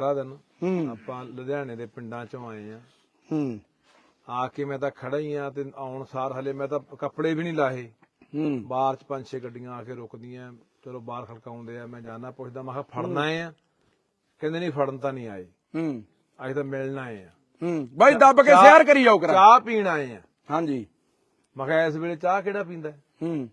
ਸਾਰਾ ਦਿਨ ਹੂੰ। ਆਪਾਂ ਲੁਧਿਆਣੇ ਦੇ ਪਿੰਡਾਂ ਚੋਂ ਆਏ ਆ। ਹੂੰ। ਆ ਕੇ ਮੈਂ ਤਾਂ ਖੜਾ ਹੀ ਆ ਤੇ ਆਉਣ ਸਾਰ ਹਲੇ ਮੈਂ ਤਾਂ ਕੱਪੜੇ ਵੀ ਨਹੀਂ ਲਾਹੇ। ਹੂੰ। ਬਾਹਰ ਚ ਪੰਜ ਛੇ ਗੱਡੀਆਂ ਆ ਕੇ ਰੁਕਦੀਆਂ ਚਲੋ ਬਾਹਰ ਖੜਕਾਉਂਦੇ ਆ ਮੈਂ ਜਾਣਾ ਪੁੱਛਦਾ ਮੈਂ ਕਿਹਾ ਫੜਨਾ ਆ? ਕਹਿੰਦੇ ਨਹੀਂ ਫੜਨ ਤਾਂ ਨਹੀਂ ਆਏ। ਹੂੰ। ਅੱਜ ਤਾਂ ਮਿਲਣ ਆਏ ਆ। ਹੂੰ। ਬਾਈ ਦੱਬ ਕੇ ਸ਼ੇਅਰ ਕਰੀ ਜਾਓ ਕਰਾ। ਚਾਹ ਪੀਣ ਆਏ ਆ। ਹਾਂਜੀ। ਮੈਂ ਕਿਹਾ ਇਸ ਵੇਲੇ ਚਾਹ ਕਿਹੜਾ ਪੀਂਦਾ? ਹੈ?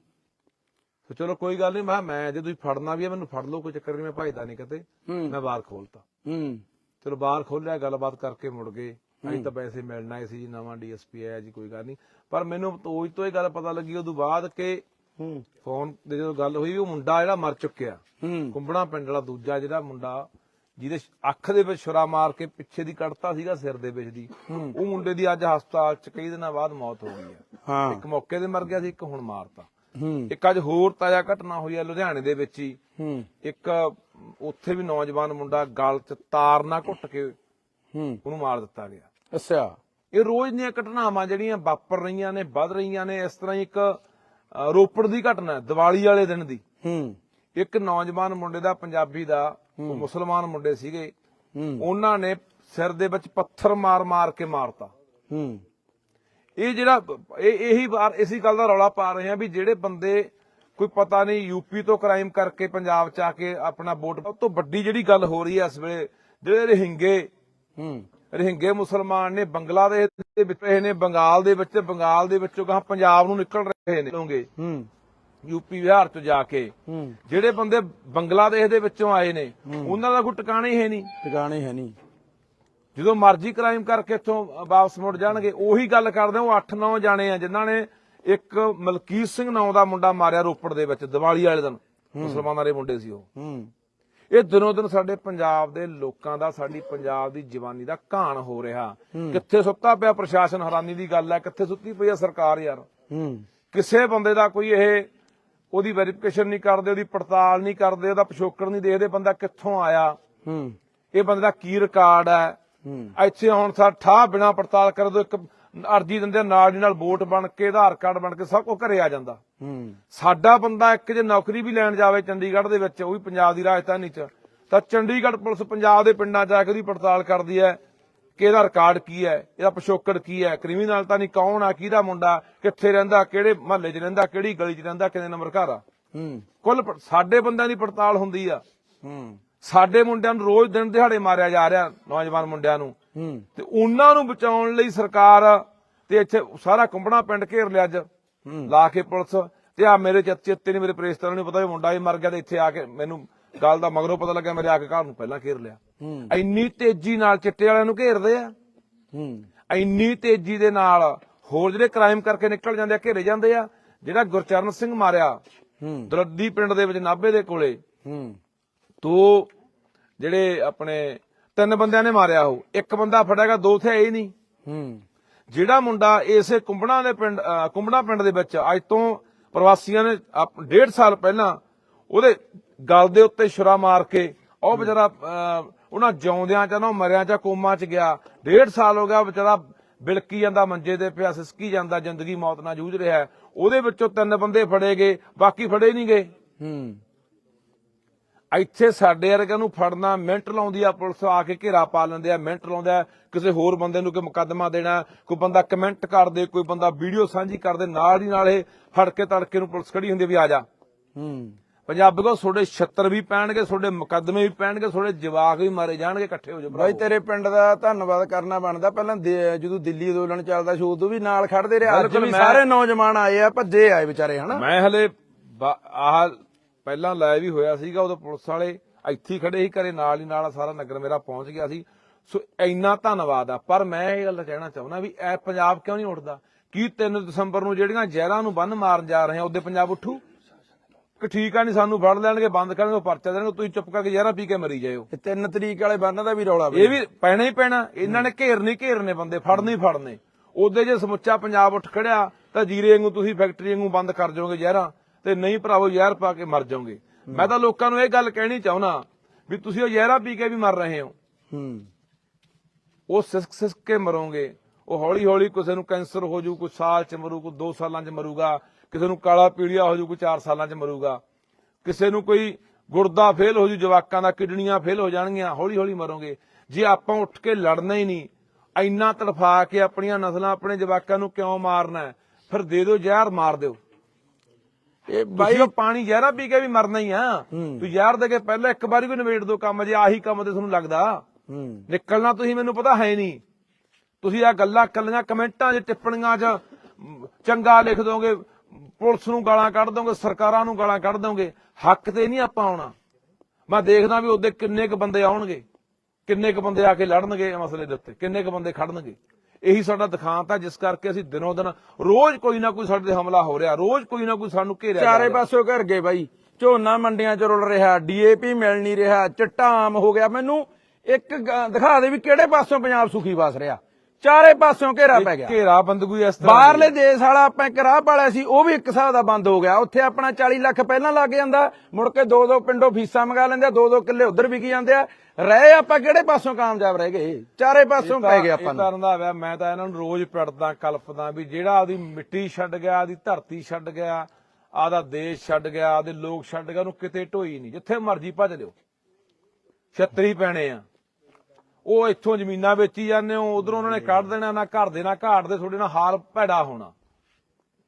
ਤੇ ਚਲੋ ਕੋਈ ਗੱਲ ਨਹੀਂ ਮੈਂ ਮੈਂ ਜੇ ਤੁਸੀਂ ਫੜਨਾ ਵੀ ਆ ਮੈਨੂੰ ਫੜ ਲਓ ਕੋਈ ਚੱਕਰ ਨਹੀਂ ਮੈਂ ਭਜਦਾ ਨਹੀਂ ਕਿਤੇ। ਹੂੰ। ਮੈਂ ਬਾਹਰ ਖੋਲਤਾ। ਹੂੰ। ਚਲੋ ਬਾਹਰ ਖੋਲਿਆ ਗੱਲਬਾਤ ਕਰਕੇ ਮੁੜ ਗਏ। ਅਸੀਂ ਤਾਂ ਵੈਸੇ ਮਿਲਣਾ ਸੀ ਜੀ ਨਵਾਂ ਡੀਐਸਪੀ ਆਇਆ ਜੀ ਕੋਈ ਗੱਲ ਨਹੀਂ। ਪਰ ਮੈਨੂੰ ਤੋਜ ਤੋਂ ਇਹ ਗੱਲ ਪਤਾ ਲੱਗੀ ਉਦੋਂ ਬਾਅਦ ਕਿ ਹੂੰ। ਫੋਨ ਤੇ ਜਦੋਂ ਗੱਲ ਹੋਈ ਉਹ ਮੁੰਡਾ ਜਿਹੜਾ ਮਰ ਚੁੱਕਿਆ। ਹੂੰ। ਕੁੰਬੜਾ ਪਿੰਡ ਵਾਲਾ ਦੂਜਾ ਜਿਹੜਾ ਮੁੰਡਾ ਜਿਹਦੇ ਅੱਖ ਦੇ ਵਿੱਚ ਛੁਰਾ ਮਾਰ ਕੇ ਪਿੱਛੇ ਦੀ ਕੱਢਤਾ ਸੀਗਾ ਸਿਰ ਦੇ ਵਿੱਚ ਦੀ। ਉਹ ਮੁੰਡੇ ਦੀ ਅੱਜ ਹਸਪਤਾਲ ਚ ਕਈ ਦਿਨਾਂ ਬਾਅਦ ਮੌਤ ਹੋ ਗਈ ਹੈ। ਇੱਕ ਮੌਕੇ ਤੇ ਮਰ ਗਿਆ ਸੀ ਇੱਕ ਹੁਣ ਮਾਰਤਾ। ਇੱਕ ਅੱਜ ਹੋਰ ਤਾਜ਼ਾ ਘਟਨਾ ਹੋਈ ਹੈ ਲੁਧਿਆਣੇ ਦੇ ਵਿੱਚ ਹੂੰ। ਇੱਕ ਉੱਥੇ ਵੀ ਨੌਜਵਾਨ ਮੁੰਡਾ ਗਲ 'ਚ ਤਾਰ ਨਾਲ ਘੁੱਟ ਕੇ ਹੂੰ। ਉਹਨੂੰ ਮਾਰ ਦਿੱਤਾ ਗਿਆ। ਅੱਛਾ। ਇਹ ਰੋਜ਼ ਦੀਆਂ ਘਟਨਾਵਾਂ ਜਿਹੜੀਆਂ ਵਾਪਰ ਰਹੀਆਂ ਨੇ ਵੱਧ ਰਹੀਆਂ ਨੇ ਇਸ ਤਰ੍ਹਾਂ ਇੱਕ ਅ, ਰੋਪੜ ਦੀ ਘਟਨਾ ਦੀਵਾਲੀ ਵਾਲੇ ਦਿਨ ਦੀ। ਹੂੰ। ਇੱਕ ਨੌਜਵਾਨ ਮੁੰਡੇ ਦਾ ਪੰਜਾਬੀ ਦਾ ਉਹ ਮੁਸਲਮਾਨ ਮੁੰਡੇ ਸੀਗੇ। ਹੂੰ। ਉਹਨਾਂ ਨੇ ਸਿਰ ਦੇ ਵਿੱਚ ਪੱਥਰ ਮਾਰ-ਮਾਰ ਕੇ ਮਾਰਤਾ। ਹੂੰ। ਇਹ ਜਿਹੜਾ ਇਹ ਇਹੀ ਵਾਰ ਇਸੇ ਗੱਲ ਦਾ ਰੌਲਾ ਪਾ ਰਹੇ ਆ ਵੀ ਜਿਹੜੇ ਬੰਦੇ ਕੋਈ ਪਤਾ ਨਹੀਂ ਯੂਪੀ ਤੋਂ ਕ੍ਰਾਈਮ ਕਰਕੇ ਪੰਜਾਬ ਚ ਆ ਕੇ ਆਪਣਾ ਵੋਟ ਉਹ ਤੋਂ ਵੱਡੀ ਜਿਹੜੀ ਗੱਲ ਹੋ ਰਹੀ ਹੈ ਇਸ ਵੇਲੇ ਜਿਹੜੇ ਰਹਿੰਗੇ ਹੂੰ। ਰਹਿੰਗੇ ਮੁਸਲਮਾਨ ਨੇ ਬੰਗਲਾਦੇਸ਼ ਦੇ ਵਿੱਚ ਰਹੇ ਨੇ ਬੰਗਾਲ ਦੇ ਵਿੱਚ ਬੰਗਾਲ ਦੇ ਵਿੱਚੋਂ ਗਾਂ ਪੰਜਾਬ ਨੂੰ ਨਿਕਲ ਰਹੇ ਨੇ। ਲੋਗੇ। ਹੂੰ। ਯੂਪੀ ਬਿਹਾਰ ਤੋਂ ਜਾ ਕੇ। ਜਿਹੜੇ ਬੰਦੇ ਬੰਗਲਾਦੇਸ਼ ਦੇ ਵਿੱਚੋਂ ਆਏ ਨੇ ਉਹਨਾਂ ਦਾ ਕੋਈ ਟਿਕਾਣਾ ਹੀ ਹੈ ਨਹੀਂ। ਟਿਕਾਣੇ ਹੈ ਨਹੀਂ। ਜਦੋਂ ਮਰਜ਼ੀ ਕ੍ਰਾਈਮ ਕਰਕੇ ਇੱਥੋਂ ਵਾਪਸ ਮੁੜ ਜਾਣਗੇ ਉਹੀ ਗੱਲ ਕਰਦੇ ਉਹ 8-9 ਜਾਣੇ ਆ ਜਿਨ੍ਹਾਂ ਨੇ ਇੱਕ ਮਲਕੀਤ ਸਿੰਘ ਨਾਂ ਦਾ ਮੁੰਡਾ ਮਾਰਿਆ ਰੋਪੜ ਦੇ ਵਿੱਚ ਦੀਵਾਲੀ ਵਾਲੇ ਦਿਨ। ਮੁਸਲਮਾਨਾਂ ਦੇ ਮੁੰਡੇ ਸੀ ਉਹ। ਹੂੰ। ਇਹ ਦਿਨੋਂ ਦਿਨ ਸਾਡੇ ਪੰਜਾਬ ਦੇ ਲੋਕਾਂ ਦਾ ਸਾਡੀ ਪੰਜਾਬ ਦੀ ਜਵਾਨੀ ਦਾ ਘਾਣ ਹੋ ਰਿਹਾ। ਕਿੱਥੇ ਸੁੱਤਾ ਪਿਆ ਪ੍ਰਸ਼ਾਸਨ ਹੈਰਾਨੀ ਦੀ ਗੱਲ ਹੈ ਕਿੱਥੇ ਸੁੱਤੀ ਪਈ ਆ ਸਰਕਾਰ ਯਾਰ। ਹੂੰ। ਕਿਸੇ ਬੰਦੇ ਦਾ ਕੋਈ ਇਹ ਉਹਦੀ ਵੈਰੀਫਿਕੇਸ਼ਨ ਨਹੀਂ ਕਰਦੇ ਉਹਦੀ ਪੜਤਾਲ ਨਹੀਂ ਕਰਦੇ ਉਹਦਾ ਪਿਛੋਕੜ ਨਹੀਂ ਦੇਖਦੇ ਬੰਦਾ ਕਿੱਥੋਂ ਆਇਆ? ਹੂੰ। ਇਹ ਬੰਦੇ ਦਾ ਕੀ ਰਿਕਾਰਡ ਹੈ? ਹੂੰ। ਇੱਥੇ ਹੁਣ ਸਾ ਠਾ ਬਿਨਾ ਪੜਤਾਲ ਕਰ ਦੋ ਇੱਕ ਅਰਜੀ ਦਿੰਦੇ ਨਾਲ ਦੀ ਨਾਲ ਵੋਟ ਬਣ ਕੇ ਆਧਾਰ ਕਾਰਡ ਬਣ ਕੇ ਸਭ ਕੁਝ ਘਰੇ ਆ ਜਾਂਦਾ। ਹੂੰ ਸਾਡਾ ਬੰਦਾ ਇੱਕ ਜੇ ਨੌਕਰੀ ਵੀ ਲੈਣ ਜਾਵੇ ਚੰਡੀਗੜ੍ਹ ਦੇ ਵਿੱਚ ਉਹ ਵੀ ਪੰਜਾਬ ਦੀ ਰਾਜਧਾਨੀ 'ਚ ਤਾਂ ਚੰਡੀਗੜ੍ਹ ਪੁਲਿਸ ਪੰਜਾਬ ਦੇ ਪਿੰਡਾਂ ਆ ਕੇ ਉਹਦੀ ਪੜਤਾਲ ਕਰਦੀ ਹੈ ਕਿ ਇਹਦਾ ਰਿਕਾਰਡ ਕੀ ਹੈ ਇਹਦਾ ਪਿਛੋਕੜ ਕੀ ਹੈ ਕ੍ਰਿਮੀਨਲ ਤਾਂ ਨਹੀਂ ਕੌਣ ਆ ਕਿਹਦਾ ਮੁੰਡਾ ਕਿੱਥੇ ਰਹਿੰਦਾ ਕਿਹੜੇ ਮਹੱਲੇ 'ਚ ਰਹਿੰਦਾ ਕਿਹੜੀ ਗਲੀ 'ਚ ਰਹਿੰਦਾ ਕਿੰਨੇ ਨੰਬਰ ਘਰ ਆ। ਹੂੰ। ਕੁੱਲ ਸਾਡੇ ਬੰਦਿਆਂ ਦੀ ਪੜਤਾਲ ਹੁੰਦੀ ਆ। ਹੂੰ। ਸਾਡੇ ਮੁੰਡਿਆਂ ਨੂੰ ਰੋਜ਼ ਦਿਨ ਦਿਹਾੜੇ ਮਾਰਿਆ ਜਾ ਰਿਹਾ ਨੌਜਵਾਨ ਮੁੰਡਿਆਂ ਨੂੰ। ਤੇ ਉਹਨਾਂ ਨੂੰ ਬਚਾਉਣ ਲਈ ਸਰਕਾਰ ਤੇ ਇੱਥੇ ਸਾਰਾ ਕੁੰਬੜਾ ਪਿੰਡ ਘੇਰ ਲਿਆ ਅੱਜ। ਲਾ ਕੇ ਪੁਲਿਸ ਤੇ ਆ ਮੇਰੇ ਚਿੱਤ- ਨਹੀਂ ਮੇਰੇ ਪ੍ਰੇਸਤਾਂ ਨੂੰ ਪਤਾ ਵੀ ਮੁੰਡਾ ਹੀ ਮਰ ਗਿਆ ਤੇ ਇੱਥੇ ਆ ਕੇ ਮੈਨੂੰ ਗੱਲ ਦਾ ਮਗਰੋਂ ਪਤਾ ਲੱਗਿਆ ਮੇਰੇ ਆ ਕੇ ਘਰ ਨੂੰ ਪਹਿਲਾਂ ਘੇਰ ਲਿਆ। ਇੰਨੀ ਤੇਜ਼ੀ ਨਾਲ ਚਿੱਟੇ ਵਾਲਿਆਂ ਨੂੰ ਘੇਰਦੇ ਆ। ਇੰਨੀ ਤੇਜ਼ੀ ਦੇ ਨਾਲ ਹੋਰ ਜਿਹੜੇ ਕ੍ਰਾਈਮ ਕਰਕੇ ਨਿਕਲ ਜਾਂਦੇ ਆ ਘੇਰੇ ਜਾਂਦੇ ਆ ਜਿਹੜਾ ਗੁਰਚਰਨ ਸਿੰਘ ਮਾਰਿਆ ਦਰਦੀ ਪਿੰਡ ਦੇ ਵਿੱਚ ਨਾਭੇ ਦੇ ਕੋਲੇ ਦੋ ਜਿਹੜੇ ਆਪਣੇ ਤਿੰਨ ਬੰਦਿਆਂ ਨੇ ਮਾਰਿਆ ਉਹ। ਇੱਕ ਬੰਦਾ ਫੜਿਆਗਾ ਦੋ ਥੇ ਹੀ ਨਹੀਂ। ਹੂੰ। ਜਿਹੜਾ ਮੁੰਡਾ ਇਸੇ ਕੁੰਬੜਾ ਦੇ ਪਿੰਡ ਕੁੰਬੜਾ ਪਿੰਡ ਦੇ ਵਿੱਚ ਅੱਜ ਤੋਂ ਪ੍ਰਵਾਸੀਆਂ ਨੇ ਆਪ- ਡੇਢ ਸਾਲ ਪਹਿਲਾਂ ਉਹਦੇ ਗਲ ਦੇ ਉੱਤੇ ਛੁਰਾ ਮਾਰ ਕੇ ਉਹ ਵਿਚਾਰਾ ਉਹਨਾਂ ਜਿਉਂਦਿਆਂ ਚ ਨਾ ਮਰਿਆਂ ਚ ਕੋਮਾ ਚ ਗਿਆ। ਡੇਢ ਸਾਲ ਹੋ ਗਿਆ ਉਹ ਵਿਚਾਰਾ ਬਿਲਕੀ ਜਾਂਦਾ ਮੰਜੇ ਤੇ ਪਿਆ ਸਿਸਕੀ ਜਾਂਦਾ ਜ਼ਿੰਦਗੀ ਮੌਤ ਨਾਲ ਜੂਝ ਰਿਹਾ। ਉਹਦੇ ਵਿੱਚੋਂ ਤਿੰਨ ਬੰਦੇ ਫੜੇ ਗਏ ਬਾਕੀ ਫੜੇ ਨਹੀਂ ਗਏ। ਹੂੰ। ਇੱਥੇ ਸਾਡੇ ਵਰਗਿਆਂ ਨੂੰ ਫੜਨਾ ਮਿੰਟ ਲਾਉਂਦੀ ਆ ਪੁਲਿਸ ਆ ਕੇ ਘੇਰਾ ਪਾ ਲੈਂਦੇ ਆ ਮਿੰਟ ਲਾਉਂਦਾ ਕਿਸੇ ਹੋਰ ਬੰਦੇ ਨੂੰ ਕੋਈ ਮੁਕੱਦਮਾ ਦੇਣਾ ਕੋਈ ਬੰਦਾ ਕਮੈਂਟ ਕਰ ਦੇ ਕੋਈ ਬੰਦਾ ਵੀਡੀਓ ਸਾਂਝੀ ਕਰ ਦੇ ਨਾਲ ਹੀ ਨਾਲ ਇਹ ਫੜ ਕੇ ਤੜਕੇ ਨੂੰ ਪੁਲਿਸ ਖੜੀ ਹੁੰਦੀ ਵੀ ਆ ਜਾ। ਹੂੰ। ਪੰਜਾਬੀਓ ਤੁਹਾਡੇ 76 ਵੀ ਪੈਣਗੇ ਤੁਹਾਡੇ ਮੁਕੱਦਮੇ ਵੀ ਪੈਣਗੇ ਤੁਹਾਡੇ ਜਵਾਕ ਵੀ ਮਾਰੇ ਜਾਣਗੇ ਇਕੱਠੇ ਹੋ ਜਾਓ ਬਾਈ ਤੇਰੇ ਪਿੰਡ ਦਾ ਧੰਨਵਾਦ ਕਰਨਾ ਬਣਦਾ। ਪਹਿਲਾਂ ਦੇ- ਜਦੋਂ ਦਿੱਲੀ ਅੰਦੋਲਨ ਚੱਲਦਾ ਸੀ ਉਦੋਂ ਵੀ ਨਾਲ ਖੜਦੇ ਰਹੇ। ਅੱਜ ਵੀ ਸਾਰੇ ਨੌਜਵਾਨ ਆਏ ਆ ਭੱਜੇ ਆਏ ਵਿਚਾਰੇ ਹਨਾ? ਮੈਂ ਹਲੇ ਆਹ ਪਹਿਲਾਂ ਲਾਈਵ ਹੀ ਹੋਇਆ ਸੀਗਾ ਉਦੋਂ ਪੁਲਿਸ ਵਾਲੇ ਇੱਥੇ ਹੀ ਖੜੇ ਸੀ ਘਰੇ ਨਾਲ ਹੀ ਨਾਲ ਸਾਰਾ ਨਗਰ ਮੇਰਾ ਪਹੁੰਚ ਗਿਆ ਸੀ। ਸੋ ਇੰਨਾ ਧੰਨਵਾਦ ਆ ਪਰ ਮੈਂ ਇਹ ਗੱਲ ਕਹਿਣਾ ਚਾਹੁੰਦਾ ਵੀ ਇਹ ਪੰਜਾਬ ਕਿਉਂ ਨਹੀਂ ਉੱਠਦਾ ਕੀ 3 ਦਸੰਬਰ ਨੂੰ ਜਿਹੜੀਆਂ ਜ਼ਹਿਰਾਂ ਨੂੰ ਬੰਨ ਮਾਰਨ ਜਾ ਰਹੇ ਆ ਉਹਦੇ ਪੰਜਾਬ ਉੱਠੂ? ਕਿ ਠੀਕ ਆ ਨਹੀਂ ਸਾਨੂੰ ਫੜ ਲੈਣਗੇ ਬੰਦ ਕਰਨਗੇ ਪਰਚਾ ਦੇਣਗੇ ਤੁਸੀਂ ਚੁੱਪ ਕਰਕੇ ਜ਼ਹਿਰਾਂ ਪੀ ਕੇ ਮਰੀ ਜਾਇਓ। ਇਹ ਤਿੰਨ ਤਰੀਕ ਵਾਲੇ ਬੰਨ ਦਾ ਵੀ ਰੌਲਾ ਇਹ ਵੀ ਪੈਣਾ ਹੀ ਪੈਣਾ ਇਹਨਾਂ ਨੇ ਘੇਰਨੇ ਹੀ ਘੇਰਨੇ ਬੰਦੇ ਫੜਨੇ ਹੀ ਫੜਨੇ। ਉਹਦੇ ਜੇ ਸਮੁੱਚਾ ਪੰਜਾਬ ਉੱਠ ਖੜਿਆ ਤਾਂ ਜੀਰੇ ਵਾਂਗੂ ਤੁਸੀਂ ਫੈਕਟਰੀ ਵਾਂਗੂ ਬੰਦ ਕਰ ਜਾਓਗੇ ਜ਼ਹਿਰਾਂ। ਤੇ ਨਹੀਂ ਭਰਾਵੋ ਜ਼ਹਿਰ ਪਾ ਕੇ ਮਰ ਜਾਓਗੇ। ਮੈਂ ਤਾਂ ਲੋਕਾਂ ਨੂੰ ਇਹ ਗੱਲ ਕਹਿਣੀ ਚਾਹੁੰਦਾ ਵੀ ਤੁਸੀਂ ਉਹ ਜ਼ਹਿਰਾਂ ਪੀ ਕੇ ਵੀ ਮਰ ਰਹੇ ਹੋ। ਹੂੰ। ਉਹ ਸਿਸਕ ਸਿਸਕ ਕੇ ਮਰੋਗੇ। ਉਹ ਹੌਲੀ ਹੌਲੀ ਕਿਸੇ ਨੂੰ ਕੈਂਸਰ ਹੋ ਜੂ ਕੋਈ ਸਾਲ ਚ ਮਰੂ ਕੋਈ 2 ਸਾਲਾਂ ਚ ਮਰੂਗਾ। ਕਿਸੇ ਨੂੰ ਕਾਲਾ ਪੀਲੀਆ ਹੋ ਜੂ ਕੋਈ 4 ਸਾਲਾਂ ਚ ਮਰੂਗਾ। ਕਿਸੇ ਨੂੰ ਕੋਈ ਗੁਰਦਾ ਫੇਲ ਹੋ ਜੂ ਜਵਾਕਾਂ ਦਾ ਕਿਡਨੀਆਂ ਫੇਲ ਹੋ ਜਾਣਗੀਆਂ ਹੌਲੀ ਹੌਲੀ ਮਰੋਗੇ। ਜੇ ਆਪਾਂ ਉੱਠ ਕੇ ਲੜਨਾ ਹੀ ਨਹੀਂ ਇੰਨਾ ਤੜਫਾ ਕੇ ਆਪਣੀਆਂ ਨਸਲਾਂ ਆਪਣੇ ਜਵਾਕਾਂ ਨੂੰ ਕਿਉਂ ਮਾਰਨਾ? ਫਿਰ ਦੇ ਦਿਓ ਜ਼ਹਿਰ ਮਾਰ ਦਿਓ। ਇਹ ਬਾਈ ਪਾਣੀ ਜ਼ਹਿਰਾ ਪੀ ਕੇ ਵੀ ਮਰਨਾ ਹੀ ਆ। ਤੂੰ ਜ਼ਹਿਰ ਦੇ ਕੇ ਪਹਿਲਾਂ ਇੱਕ ਵਾਰੀ ਕੋਈ ਨਿਬੇੜ ਦੋ ਕੰਮ ਜੇ ਆਹੀ ਕੰਮ ਤੇ ਤੁਹਾਨੂੰ ਲੱਗਦਾ। ਨਿਕਲਣਾ ਤੁਸੀਂ ਮੈਨੂੰ ਪਤਾ ਹੈ ਨਹੀਂ। ਤੁਸੀਂ ਆ ਗੱਲਾਂ ਕੱਲੀਆਂ ਕਮੈਂਟਾਂ 'ਚ ਟਿੱਪਣੀਆਂ 'ਚ ਚੰਗਾ ਲਿਖ ਦੋਗੇ ਪੁਲਿਸ ਨੂੰ ਗਾਲਾਂ ਕੱਢ ਦੋਗੇ ਸਰਕਾਰਾਂ ਨੂੰ ਗਾਲਾਂ ਕੱਢ ਦੋਗੇ ਹੱਕ ਤੇ ਨਹੀਂ ਆਪਾਂ ਆਉਣਾ। ਮੈਂ ਦੇਖਦਾ ਵੀ ਉਹਦੇ ਕਿੰਨੇ ਕ ਬੰਦੇ ਆਉਣਗੇ ਕਿੰਨੇ ਕ ਬੰਦੇ ਆ ਕੇ ਲੜਨਗੇ ਮਸਲੇ ਦੇ ਉੱਤੇ ਕਿੰਨੇ ਕ ਬੰਦੇ ਖੜਨਗੇ। ਇਹੀ ਸਾਡਾ ਦਿਖਾਂਤ ਹੈ ਜਿਸ ਕਰਕੇ ਅਸੀਂ ਦਿਨੋਂ ਦਿਨ ਰੋਜ਼ ਕੋਈ ਨਾ ਕੋਈ ਸਾਡੇ ਤੇ ਹਮਲਾ ਹੋ ਰਿਹਾ ਰੋਜ਼ ਕੋਈ ਨਾ ਕੋਈ ਸਾਨੂੰ ਘੇਰਿਆ ਜਾ ਚਾਰੇ ਰਿਹਾ। ਪਾਸੋਂ ਘਰ ਗਏ ਬਾਈ ਝੋਨਾ ਮੰਡੀਆਂ ਚ ਰੁਲ ਰਿਹਾ ਡੀਏਪੀ ਮਿਲ ਨਹੀਂ ਰਿਹਾ ਚਿੱਟਾ ਆਮ ਹੋ ਗਿਆ। ਮੈਨੂੰ ਇੱਕ ਗ- ਦਿਖਾ ਦੇ ਵੀ ਕਿਹੜੇ ਪਾਸੋਂ ਪੰਜਾਬ ਸੁਖੀ ਵਸ ਰਿਹਾ। ਚਾਰੇ ਪਾਸੋਂ ਘੇਰਾ ਪੈ ਗਿਆ। ਘੇਰਾ ਬੰਦਗੂਈ ਇਸ ਤਰ੍ਹਾਂ ਬਾਹਰਲੇ ਦੇਸ਼ ਵਾਲਾ ਆਪਾਂ ਇੱਕ ਰਾਹ ਪਾਲਿਆ ਸੀ ਉਹ ਵੀ ਇੱਕ ਹਿਸਾਬ ਦਾ ਬੰਦ ਹੋ ਗਿਆ। ਉੱਥੇ ਆਪਣਾ 40 ਲੱਖ ਪਹਿਲਾਂ ਲੱਗ ਜਾਂਦਾ ਮੁੜ ਕੇ ਦੋ ਦੋ ਪਿੰਡੋਂ ਫੀਸਾਂ ਮੰਗਾ ਲੈਂਦੇ ਆ ਦੋ ਦੋ ਕਿੱਲੇ ਉਧਰ ਵਿਕੀ ਜਾਂਦੇ ਆ। ਰਹੇ ਆਪਾਂ ਕਿਹੜੇ ਪਾਸੋਂ ਕਾਮਯਾਬ ਰਹਿ ਗਏ? ਚਾਰੇ ਪਾਸੋਂ ਪੈ ਗਏ ਆਪਾਂ ਨੂੰ। ਤਾਂ ਰੰਦਾ ਮੈਂ ਤਾਂ ਇਹਨਾਂ ਨੂੰ ਰੋਜ਼ ਪਿੜਦਾ ਕਲਪਦਾ ਵੀ ਜਿਹੜਾ ਆਪਦੀ ਮਿੱਟੀ ਛੱਡ ਗਿਆ ਆਪਦੀ ਧਰਤੀ ਛੱਡ ਗਿਆ ਆਦਾ ਦੇਸ਼ ਛੱਡ ਗਿਆ ਆਪਦੇ ਲੋਕ ਛੱਡ ਗਿਆ ਉਹਨੂੰ ਕਿਤੇ ਢੋਈ ਨਹੀਂ ਜਿੱਥੇ ਮਰਜ਼ੀ ਭੱਜ ਲਿਓ। ਛੱਤਰੀ ਪੈਣੇ ਆ। ਉਹ ਇੱਥੋਂ ਜ਼ਮੀਨਾਂ ਵੇਚੀ ਜਾਂਦੇ ਹੋ ਉਧਰੋਂ ਉਹਨਾਂ ਨੇ ਕੱਢ ਦੇਣਾ ਨਾ ਘਰ ਦੇ ਨਾ ਘਾਟ ਦੇ ਤੁਹਾਡੇ ਨਾਲ ਹਾਲ ਭੈੜਾ ਹੋਣਾ।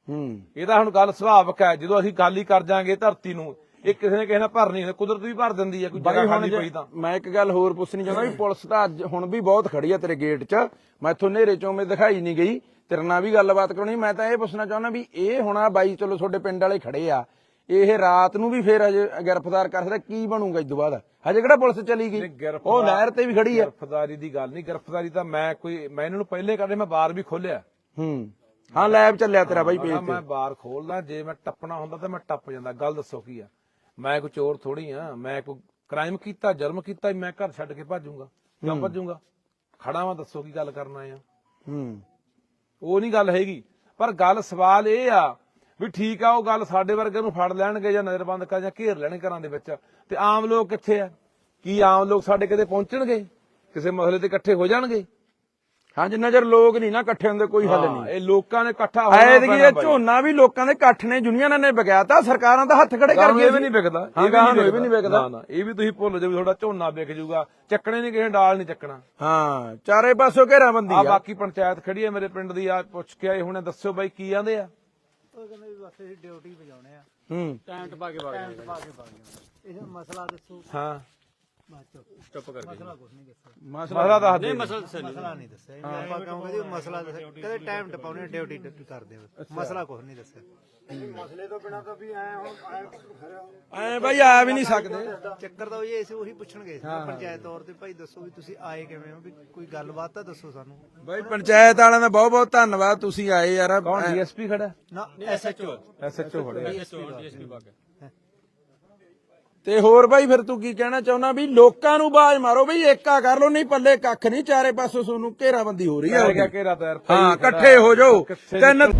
ਹੂੰ। ਇਹ ਤਾਂ ਹੁਣ ਗੱਲ ਸੁਭਾਵਕ ਹੈ ਜਦੋਂ ਅਸੀਂ ਖਾਲੀ ਕਰ ਜਾਾਂਗੇ ਧਰਤੀ ਨੂੰ ਇਹ ਕਿਸੇ ਨੇ ਕਿਸੇ ਨਾਲ ਭਰਨੀ ਹੈ ਕੁਦਰਤ ਵੀ ਭਰ ਦਿੰਦੀ ਹੈ ਕੋਈ ਜਗ੍ਹਾ ਖਾਲੀ ਪਈ ਤਾਂ। ਮੈਂ ਇੱਕ ਗੱਲ ਹੋਰ ਪੁੱਛਣੀ ਚਾਹੁੰਦਾ ਵੀ ਪੁਲਿਸ ਤਾਂ ਅੱਜ ਹੁਣ ਵੀ ਬਹੁਤ ਖੜੀ ਆ ਤੇਰੇ ਗੇਟ 'ਚ। ਮੈਂ ਇੱਥੋਂ ਨੇਰੇ ਚੋਂ ਮੇ ਦਿਖਾਈ ਨਹੀਂ ਗਈ। ਤੇਰੇ ਨਾਲ ਵੀ ਗੱਲਬਾਤ ਕਰਾਉਣੀ ਮੈਂ ਤਾਂ ਇਹ ਪੁੱਛਣਾ ਚਾਹੁੰਦਾ ਵੀ ਇਹ ਹੁਣ ਆ ਬਾਈ ਚਲੋ ਤੁਹਾਡੇ ਪਿੰਡ ਵਾਲੇ ਖੜੇ ਆ। ਇਹ ਰਾਤ ਨੂੰ ਵੀ ਫੇਰ ਅਜੇ ਗ੍ਰਿਫਤਾਰ ਕਰ ਸਕਦਾ ਕੀ ਬਣੂਗਾ ਇਸ ਤੋਂ ਬਾਅਦ? ਹਜੇ ਕਿਹੜਾ ਪੁਲਿਸ ਚਲੀ ਗਈ? ਉਹ ਨਹਿਰ ਤੇ ਵੀ ਖੜੀ ਆ। ਗ੍ਰਿਫਤਾਰੀ ਦੀ ਗੱਲ ਨਹੀਂ ਗ੍ਰਿਫਤਾਰੀ ਤਾਂ ਮੈਂ ਕੋਈ ਮੈਂ ਇਹਨਾਂ ਨੂੰ ਪਹਿਲੇ ਕਰਦੇ ਮੈਂ ਬਾਰ ਵੀ ਖੋਲਿਆ ਹੂੰ। ਹਾਂ ਲੈਬ ਚੱਲਿਆ ਤੇਰਾ ਬਾਈ ਪੇਜ ਤੇ। ਮੈਂ ਬਾਰ ਖੋਲਦਾ ਜੇ ਮੈਂ ਟੱਪਣਾ ਹੁੰਦਾ ਤਾਂ ਮੈਂ ਟੱਪ ਜਾਂਦਾ। ਗੱਲ ਦੱਸੋ ਕੀ ਆ? ਮੈਂ ਕੋਈ ਚੋਰ ਥੋੜੀ ਆ ਮੈਂ ਕੋਈ ਕ੍ਰਾਈਮ ਕੀਤਾ ਜਰਮ ਕੀਤਾ ਮੈਂ ਘਰ ਛੱਡ ਕੇ ਭੱਜੂਗਾ। ਕਿਉਂ ਭੱਜੂਗਾ? ਖੜਾ ਵਾਂ ਦੱਸੋ ਕੀ ਗੱਲ ਕਰਨਾ ਆ। ਹੂੰ। ਉਹ ਨਹੀਂ ਗੱਲ ਹੈਗੀ। ਪਰ ਗੱਲ ਸਵਾਲ ਇਹ ਆ ਵੀ ਠੀਕ ਆ ਉਹ ਗੱਲ ਸਾਡੇ ਵਰਗੇ ਨੂੰ ਫੜ ਲੈਣਗੇ ਜਾਂ ਨਜ਼ਰਬੰਦ ਕਰ ਜਾਂ ਘੇਰ ਲੈਣ ਘਰਾਂ ਦੇ ਵਿੱਚ। ਤੇ ਆਮ ਲੋਕ ਕਿੱਥੇ ਆ? ਕੀ ਆਮ ਲੋਕ ਸਾਡੇ ਕਿਤੇ ਪਹੁੰਚਣਗੇ? ਕਿਸੇ ਮਸਲੇ ਤੇ ਇਕੱਠੇ ਹੋ ਜਾਣਗੇ? ਹਾਂ ਜਿੰਨਾ ਚਿਰ ਲੋਕ ਨਹੀਂ ਨਾ ਇਕੱਠੇ ਹੁੰਦੇ ਕੋਈ ਹੱਲ ਨਹੀਂ। ਇਹ ਲੋਕਾਂ ਨੇ ਇਕੱਠਾ ਹੋਣਾ ਐਤਕੀ ਇਹ। ਝੋਨਾ ਵੀ ਲੋਕਾਂ ਦੇ ਇਕੱਠ ਨੇ ਯੂਨੀਅਨਾਂ ਨੇ ਵਿਗਿਆਤਾ ਸਰਕਾਰਾਂ ਦਾ ਹੱਥ ਖੜੇ ਕਰ ਗਾਹਾਂ ਗਏ ਇਹ ਵੀ ਨਹੀਂ ਵਿਕਦਾ ਇਹ ਵੀ ਨਹੀਂ ਵਿਕਦਾ। ਨਾ ਨਾ ਇਹ ਵੀ ਤੁਸੀਂ ਭੁੱਲ ਜਾਓ ਤੁਹਾਡਾ ਝੋਨਾ ਵਿਕ ਜਾਊਗਾ। ਚੱਕਣੇ ਨਹੀਂ ਕਿਸੇ ਡਾਲ ਨਹੀਂ ਚੱਕਣਾ। ਹਾਂ ਚਾਰੇ ਪਾਸੋਂ ਘੇਰਾਬੰਦੀ ਆ ਆ ਬਾਕੀ ਪੰਚਾਇਤ ਖੜੀ ਹੈ ਮੇਰੇ ਪਿੰਡ ਦੀ ਆ ਪੁੱਛ ਕੇ ਆਏ ਹੁਣੇ ਦੱਸਿਓ ਬਾਈ ਕੀ ਆਂਦੇ ਆ? ਉਹ ਕਹਿੰਦੇ ਵੀ ਬਸ ਅਸੀਂ ਡਿਊਟੀ ਵਜਾਉਣੇ ਆ। ਹੂੰ। ਟੈਂਟ ਪਾ ਕੇ ਵਗ ਟੈਂਟ ਪਾ ਕੇ ਵਗ ਜਾਣਾ ਇਹ ਮਸਲਾ ਦੱਸੋ। ਹਾਂ। ਚੁੱਪ। ਚੁੱਪ ਕਰਕੇ ਮਸਲਾ ਨਹੀਂ ਦੱਸ ਦੇ ਮਸਲਾ ਨਹੀਂ। ਦੱਸਿਆ। ਜੀ। ਆਪਾਂ ਕਹੋਗੇ ਜੀ ਮਸਲਾ ਦੱਸਿਆ। ਕਦੇ ਟਾਈਮ ਟਪਾਉਣੇ ਡਿਊਟੀ ਡਿਊਟੀ ਕਰਦੇ ਆ। ਮਸਲਾ ਕੁਝ ਨਹੀਂ ਦੱਸਿਆ। ਐ ਬਾਈ ਆ ਵੀ ਨਹੀਂ ਸਕਦੇ। ਚੱਕਰ ਤਾਂ ਉਹ ਇਹ ਸੀ ਉਹੀ ਪੁੱਛਣਗੇ ਪੰਚਾਇਤ ਤੌਰ ਤੇ ਭਾਈ ਦੱਸੋ ਵੀ ਤੁਸੀਂ ਆਏ ਕਿਵੇਂ ਹੋ ਵੀ ਕੋਈ ਗੱਲਬਾਤ ਤਾਂ ਦੱਸੋ ਸਾਨੂੰ। ਬਾਈ ਪੰਚਾਇਤ ਵਾਲਿਆਂ ਦਾ ਬਹੁਤ ਬਹੁਤ ਧੰਨਵਾਦ ਤੁਸੀਂ ਆਏ ਯਾਰ। ਕੌਣ ਡੀਐਸਪੀ ਖੜਾ? ਨਾ ਐਸਐਚਓ ਐਸਐਚਓ ਖੜਾ ਤੇ ਹੋਰ ਬਾਈ ਫਿਰ ਤੂੰ ਕੀ ਕਹਿਣਾ ਚਾਹੁੰਦਾ ਵੀ ਲੋਕਾਂ ਨੂੰ ਬਾਜ਼ ਮਾਰੋ ਬਈ ਏਕਾ ਕਰ ਲੋ ਨਹੀਂ ਪੱਲੇ ਕੱਖ ਨਹੀਂ ਚਾਰੇ ਪਾਸੋਂ ਤੁਹਾਨੂੰ ਘੇਰਾਬੰਦੀ ਹੋ ਰਹੀ ਹੈ ਘੇਰਾ ਹਾਂ ਇਕੱਠੇ ਹੋ ਜਾਓ। ਤਿੰਨ